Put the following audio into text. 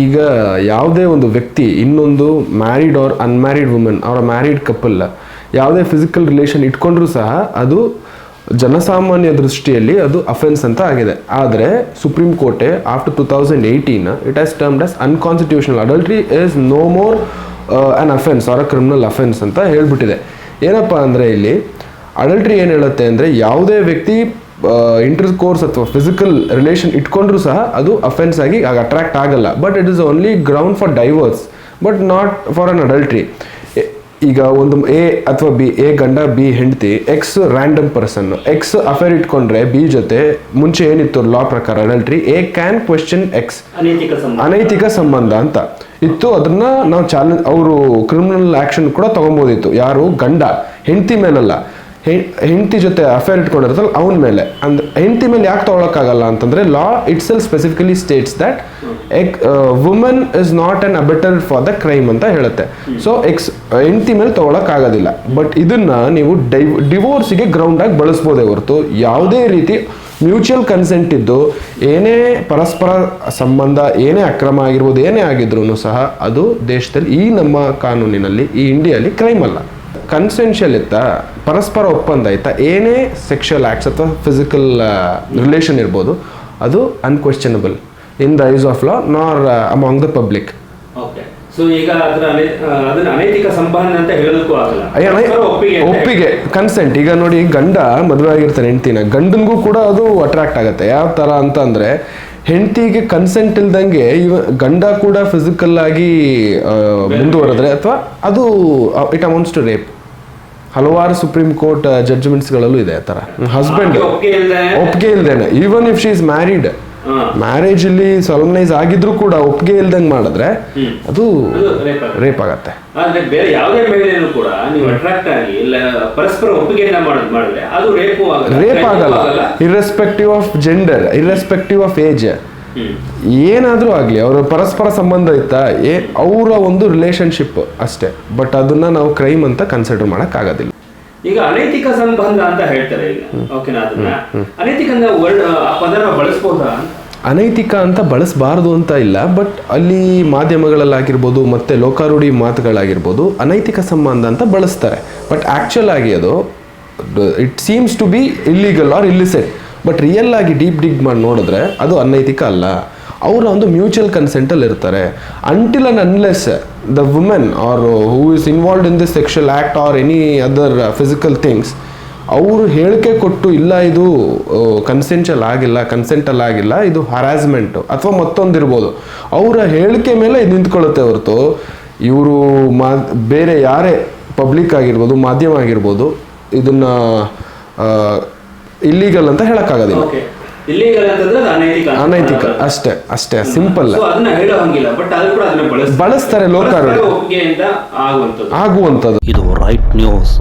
ಈಗ ಯಾವುದೇ ಒಂದು ವ್ಯಕ್ತಿ, ಇನ್ನೊಂದು ಮ್ಯಾರಿಡ್ ಆರ್ ಅನ್ಮ್ಯಾರಿಡ್ ವುಮೆನ್ ಅವರ ಮ್ಯಾರಿಡ್ ಕಪಲ್ ಯಾವುದೇ ಫಿಸಿಕಲ್ ರಿಲೇಷನ್ ಇಟ್ಕೊಂಡ್ರೂ ಸಹ ಅದು ಜನಸಾಮಾನ್ಯ ದೃಷ್ಟಿಯಲ್ಲಿ ಅದು ಅಫೆನ್ಸ್ ಅಂತ ಆಗಿದೆ. ಆದರೆ supreme ಕೋರ್ಟೆ after two thousand eighteen it as termed as unconstitutional adultery is no more an offence or a criminal offence ಅಂತ ಹೇಳ್ಬಿಟ್ಟಿದೆ. ಏನಪ್ಪ ಅಂದರೆ ಇಲ್ಲಿ ಅಡಲ್ಟ್ರಿ ಏನು ಹೇಳುತ್ತೆ ಅಂದರೆ ಯಾವುದೇ ವ್ಯಕ್ತಿ ಇಂಟರ್ ಕೋರ್ಸ್ ಅಥವಾ ಫಿಸಿಕಲ್ ರಿಲೇಷನ್ ಇಟ್ಕೊಂಡ್ರೂ ಸಹ ಅದು ಅಫೆನ್ಸ್ ಆಗಿ ಆಗ ಅಟ್ರಾಕ್ಟ್ ಆಗಲ್ಲ. But it is only ground for divorce but not for an adultery ಈಗ ಒಂದು ಎ ಅಥವಾ ಬಿ ಎ ಗಂಡ ಬಿ ಹೆಂಡತಿ X random person X affair ಇಟ್ಕೊಂಡ್ರೆ ಬಿ ಜೊತೆ ಮುಂಚೆ ಏನಿತ್ತು ಲಾ ಪ್ರಕಾರ adultery A can question X ಅನೈತಿಕ ಸಂಬಂಧ. ಅನೈತಿಕ ಸಂಬಂಧ ಅಂತ. ಇತ್ತು ಅದನ್ನ ನಾವು ಚಾಲೆಂಜ್ ಅವರು ಕ್ರಿಮಿನಲ್ ಆಕ್ಷನ್ ಕೂಡ ತಗೊಬೋದಿತ್ತು. ಯಾರು? ಗಂಡ. ಹೆಂಡತಿ ಮೇಲಲ್ಲ. ಹೆಂಡತಿ ಜೊತೆ ಅಫೇರ್ ಇಟ್ಕೊಂಡಿರ್ತಲ್ಲ ಅವನ ಮೇಲೆ. ಅಂದ್ರೆ ಹೆಂಡತಿ ಮೇಲೆ ಯಾಕೆ ತಗೊಳಕ್ಕಾಗಲ್ಲ ಅಂತಂದ್ರೆ law itself specifically states that a woman is not an abettor for the crime ಅಂತ ಹೇಳುತ್ತೆ. ಸೊ ಎಕ್ಸ್ ಹೆಂಡತಿ ಮೇಲೆ ತಗೊಳಕ್ ಆಗೋದಿಲ್ಲ ಬಟ್ ಇದನ್ನ ನೀವು ಡೈ ಡಿವೋರ್ಸಿಗೆ ಗ್ರೌಂಡ್ ಆಗಿ ಬಳಸ್ಬೋದೇ ಹೊರತು ಯಾವುದೇ ರೀತಿ ಮ್ಯೂಚುವಲ್ ಕನ್ಸೆಂಟ್ ಇದ್ದು, ಏನೇ ಪರಸ್ಪರ ಸಂಬಂಧ, ಏನೇ ಅಕ್ರಮ ಆಗಿರ್ಬೋದು, ಏನೇ ಆಗಿದ್ರು ಸಹ ಅದು ದೇಶದಲ್ಲಿ ಈ ನಮ್ಮ ಕಾನೂನಿನಲ್ಲಿ, ಈ ಇಂಡಿಯಲ್ಲಿ ಕ್ರೈಮ್ ಅಲ್ಲ. ಕನ್ಸೆನ್ಷಿಯಲ್ ಇತ್ತಾ ಪರಸ್ಪರ ಒಪ್ಪಂದ ಆಯ್ತಾ ಏನೇ ಸೆಕ್ಷುಯಲ್ ಆ್ಯಕ್ಟ್ಸ್ ಅಥವಾ ಫಿಸಿಕಲ್ ರಿಲೇಷನ್ ಇರ್ಬೋದು ಅದು unquestionable in the eyes of law nor among the public ಒಪ್ಪಿಗೆ ಒಪ್ಪಿಗೆ ಕನ್ಸೆಂಟ್ ಈಗ ನೋಡಿ ಗಂಡ ಮದುವೆ ಆಗಿರ್ತಾನೆ ಹೆಂಡ್ತಿನ. ಗಂಡನ್ಗೂ ಕೂಡ ಅದು ಅಟ್ರಾಕ್ಟ್ ಆಗುತ್ತೆ. ಯಾವ ತರ ಅಂತ ಅಂದ್ರೆ ಹೆಂಡತಿಗೆ ಕನ್ಸೆಂಟ್ ಇಲ್ದಂಗೆ ಇವ ಗಂಡ ಕೂಡ ಫಿಸಿಕಲ್ ಆಗಿ ಮುಂದುವರೆದ್ರೆ ಅಥವಾ ಅದು ಇಟ್ ಅಮೌಂಟ್ಸ್ ಟು ರೇಪ್ ಹಲವಾರು ಸುಪ್ರೀಂ ಕೋರ್ಟ್ ಜಡ್ಜ್ಮೆಂಟ್ಸ್ಗಳಲ್ಲೂ ಇದೆ ಆ ಥರ. ಹಸ್ಬೆಂಡ್ ಒಪ್ಪಿಗೆ ಇಲ್ದೆ. ಒಪ್ಪಿಗೆ ಇಲ್ದೇನೆ. Even if she is married. Marriage ಇಲ್ಲಿ ಸಾಲಮನೈಸ್ ಆಗಿದ್ರು ಕೂಡ ಒಪ್ಪಿಗೆ ಇಲ್ದಂಗೆ ಮಾಡಿದ್ರೆ ಅದು. ರೇಪ್ ಆಗತ್ತೆ. ಆದ್ರೆ ಬೇರೆ ಯಾವುದೇ ಮಹಿಳೆಯನ್ನು ಕೂಡ ನೀವು ಅಟ್ರಾಕ್ಟ್ ಆಗಿ ಇಲ್ಲ ಪರಸ್ಪರ ಒಪ್ಪಿಗೆಯನ್ನ ಮಾಡೋದು ಮಾಡಿದ್ರೆ ಅದು ರೇಪ್ ಆಗಲ್ಲ. ರೇಪ್ ಆಗಲ್ಲ. ಆಗಲ್ಲ. Irrespective of gender irrespective of age. ಏನಾದರೂ ಆಗಲಿ ಅವರ ಪರಸ್ಪರ ಸಂಬಂಧ ಇತ್ತಾ ಏ ಅವರ ಒಂದು ರಿಲೇಶನ್ಶಿಪ್ ಅಷ್ಟೇ. ಬಟ್ ಅದನ್ನ ನಾವು ಕ್ರೈಮ್ ಅಂತ ಕನ್ಸಿಡರ್ ಮಾಡೋಕ್ಕಾಗೋದಿಲ್ಲ. ಈಗ ಅನೈತಿಕ ಸಂಬಂಧ ಅಂತ ಹೇಳ್ತಾರೆ ಈಗ. ಓಕೆನಾ ಅದನ್ನ ಅನೈತಿಕ ವರ್ಡ್ ಆ ಪದನ ಬಳಸ್ಬೋದಾ? ಅನೈತಿಕ ಅಂತ ಬಳಸಬಾರ್ದು ಅಂತ ಇಲ್ಲ ಬಟ್ ಅಲ್ಲಿ ಮಾಧ್ಯಮಗಳಲ್ಲಾಗಿರ್ಬೋದು ಮತ್ತೆ ಲೋಕಾರೂಢಿ ಮಾತುಗಳಾಗಿರ್ಬೋದು ಅನೈತಿಕ ಸಂಬಂಧ ಅಂತ ಬಳಸ್ತಾರೆ. ಬಟ್ ಆ್ಯಕ್ಚುಲ್ ಆಗಿ ಅದು it seems to be illegal or illicit but real ಆಗಿ ಡೀಪ್ ಡಿಗ್ ಮಾಡಿ ನೋಡಿದ್ರೆ ಅದು ಅನೈತಿಕ ಅಲ್ಲ. ಅವರ ಒಂದು ಮ್ಯೂಚುವಲ್ ಕನ್ಸೆಂಟಲ್ಲಿ ಇರ್ತಾರೆ. Until un unless the women or who is involve in this sexual act or any other physical things ಅವರು ಹೇಳಿಕೆ ಕೊಟ್ಟು ಇಲ್ಲ ಇದು ಕನ್ಸೆನ್ಷಲ್ ಆಗಿಲ್ಲ ಕನ್ಸೆಂಟಲ್ ಆಗಿಲ್ಲ, ಇದು ಹರಾಸ್ಮೆಂಟು ಅಥವಾ ಮತ್ತೊಂದಿರ್ಬೋದು. ಅವರ ಹೇಳಿಕೆ ಮೇಲೆ ಇದು ನಿಂತ್ಕೊಳ್ಳುತ್ತೆ ಹೊರತು. ಇವರು ಮಾ, ಬೇರೆ ಯಾರೇ ಪಬ್ಲಿಕ್ ಆಗಿರ್ಬೋದು, ಮಾಧ್ಯಮ ಆಗಿರ್ಬೋದು, ಇದನ್ನು ಇಲ್ಲಿಗಲ್ ಅಂತ ಹೇಳಕ್ಕಾಗೋದಿಲ್ಲ. ಅನೈತಿಕ. ಅಷ್ಟೇ ಅಷ್ಟೇ ಸಿಂಪಲ್ ಬಳಸ್ತಾರೆ. ಲೋಕಾರು ಆಗುವಂಥದ್ದು. ಇದು ರೈಟ್ ನ್ಯೂಸ್